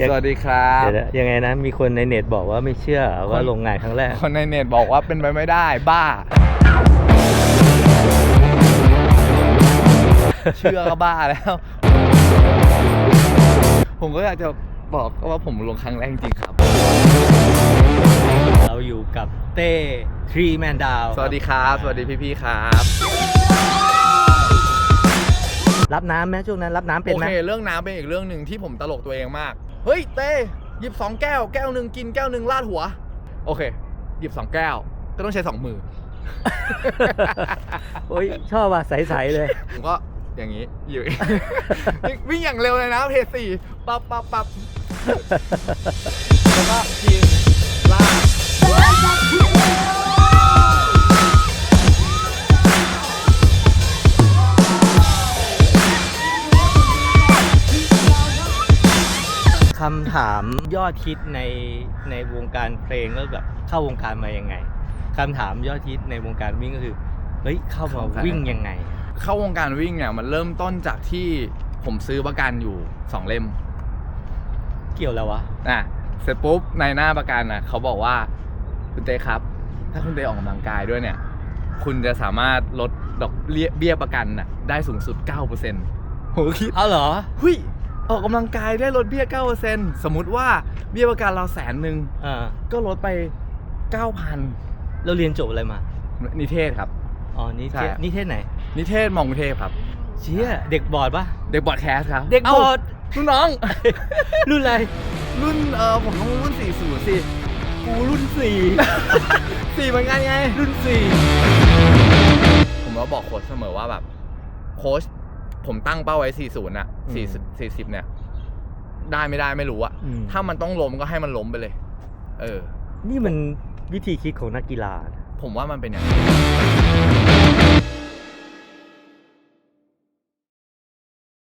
ยังสวัสดีครับเดี๋ยวนะยังไงนะมีคนในเน็ตบอกว่าไม่เชื่อว่าคนลงงานครั้งแรก คนในเน็ตบอกว่าเป็นไปไม่ได้บ้า เชื่อก็บ้าแล้ว ผมก็อยากจะบอกว่าผมลงครั้งแรกจริงๆครับ เราอยู่กับเต้ทรีแมนดาวสวัสดีครับ สวัสดีพี่ๆครับ รับน้ำไหมช่วงนั้นรับน้ำเป็นโอไหมเคเรื่องน้ำเป็นอีกเรื่องหนึ่งที่ผมตลกตัวเองมาก เฮ้ยเต้หยิบสองแก้ว แก้วหนึ่งกินแก้วหนึ่งลาดหัว โอเค หยิบสองแก้ว ก็ต้องใช้สองมือ โอ้ยชอบว่ะใสๆเลย ผมก็อย่างนี้อยู่ วิ่งอย่างเร็วเลยนะเพจสี่ปับปับปับแล้วก็กิน คำถามยอดฮิตในในวงการเพลงแล้วแบบเข้าวงการมายังไงคำถามยอดฮิตในวงการวิ่งก็คือเฮ้ยเข้ามาวิ่งยังไง เข้าวงการวิ่งเนี่ยมันเริ่มต้นจากที่ผมซื้อประกันอยู่สองเล่ม เกี่ยวแล้ววะอะเสร็จปุ๊บในหน้าประกันน่ะเขาบอกว่าคุณเต้ครับ ถ้าคุณเต้ออกกำลังกายด้วยเนี่ย คุณจะสามารถลดดอกเบี้ยเบี้ยประกันน่ะได้สูงสุด9%ผมก็คิดเอาเหรอหุย ออกกำลังกายได้ลดเบี้ย9%สมมุติว่าเบี้ยประกันเราแสนหนึ่งอ่าก็ลดไป9,000เราเรียนจบอะไรมา นิเทศครับ อ๋อ นิใช่เทศ นิเทศไหน นิเทศมองกรุงเทพครับ เชี่ย เด็กบอร์ดปะเด็กบอร์ดแคสครับ เด็กบอร์ดเอ้ารุ่นน้อง รุ่นอะไร รุ่นเออผมต้องรุ่น40สิกูรุ่นสี่สี่เหมือนกันไง รุ่นสี่ผมก็บอกโค้ชเสมอว่าแบบโค้ชผมตั้งเป้าไว้ 40 น่ะ 40 40เนี่ย ได้ไม่ได้ไม่รู้อะอืม ถ้ามันต้องล้มก็ให้มันล้มไปเลย เออ นี่มันวิธีคิดของนักกีฬาผมว่ามันเป็นอย่างนั้น